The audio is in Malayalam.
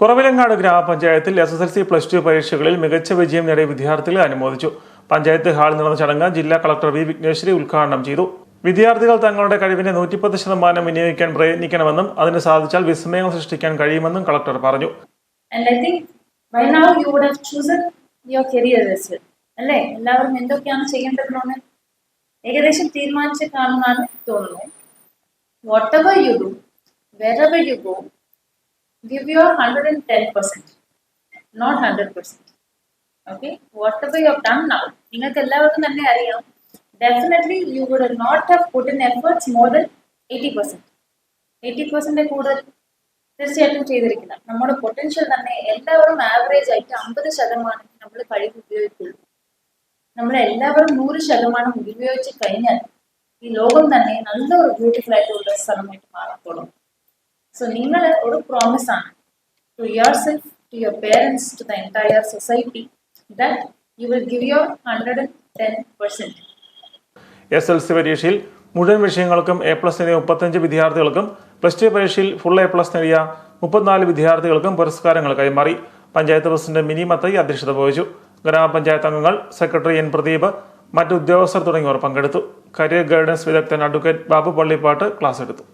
കുറവിലങ്ങാട് ഗ്രാമപഞ്ചായത്തിൽ S S L C plus two പരീക്ഷകളിൽ മികച്ച വിജയം നേടിയ വിദ്യാർത്ഥികളെ അനുമോദിച്ചു. പഞ്ചായത്ത് ഹാളിൽ നടന്ന ചടങ്ങ് ജില്ലാ കളക്ടർ വി വിഘ്നേശ്വരി ഉദ്ഘാടനം ചെയ്തു. വിദ്യാർത്ഥികൾ തങ്ങളുടെ കഴിവിനെ നൂറ്റിപ്പത്ത് ശതമാനം വിനിയോഗിക്കാൻ പ്രയത്നിക്കണമെന്നും അതിന് സാധിച്ചാൽ വിസ്മയങ്ങൾ സൃഷ്ടിക്കാൻ കഴിയുമെന്നും കളക്ടർ പറഞ്ഞു. അല്ലേ? എല്ലാവരും എന്തൊക്കെയാണ് ചെയ്യേണ്ടതെന്ന് ഏകദേശം തീരുമാനിച്ച് കാണുമെന്നാണ് തോന്നുന്നത്. Whatever you do you go ever you have done now നിങ്ങൾക്ക് എല്ലാവർക്കും തന്നെ അറിയാം. Definitely you would not have put in efforts more than eighty percent eighty percent കൂടുതൽ തീർച്ചയായിട്ടും ചെയ്തിരിക്കില്ല. നമ്മുടെ പൊട്ടൻഷ്യൽ തന്നെ എല്ലാവരും നമ്മൾ എല്ലാവരും നൂറ് ശതമാനം ഉപയോഗിച്ച് കഴിഞ്ഞാൽ ഈ ലോകം തന്നെ നല്ലൊരു ബ്യൂട്ടിഫുൾ ആയിട്ടുള്ള സ്ഥലമായിട്ട് മാറാൻ സോ നിങ്ങൾ ഒരു പ്രോമിസ് ആണ്. To yourself to your parents to the entire society that you will give your hundred ten percent S L C പരീക്ഷയിൽ മുഴുവൻ വിഷയങ്ങൾക്കും എ പ്ലസ് നേടിയ മുപ്പത്തഞ്ച് വിദ്യാർത്ഥികൾക്കും പ്ലസ് ടു പരീക്ഷയിൽ ഫുൾ എ പ്ലസ് നേടിയ മുപ്പത്തിനാല് വിദ്യാർത്ഥികൾക്കും പുരസ്കാരങ്ങൾ കൈമാറി. പഞ്ചായത്ത് പ്രസിഡന്റ് മിനി മത്തയ്യ അധ്യക്ഷത വഹിച്ചു. ഗ്രാമപഞ്ചായത്ത് അംഗങ്ങൾ സെക്രട്ടറി എൻ പ്രദീപ് മറ്റു ഉദ്യോഗസ്ഥർ തുടങ്ങിയവർ പങ്കെടുത്തു. കരിയർ ഗൈഡൻസ് വിദഗ്ധൻ അഡ്വക്കേറ്റ് ബാബു പള്ളിപ്പാട്ട് ക്ലാസ് എടുത്തു.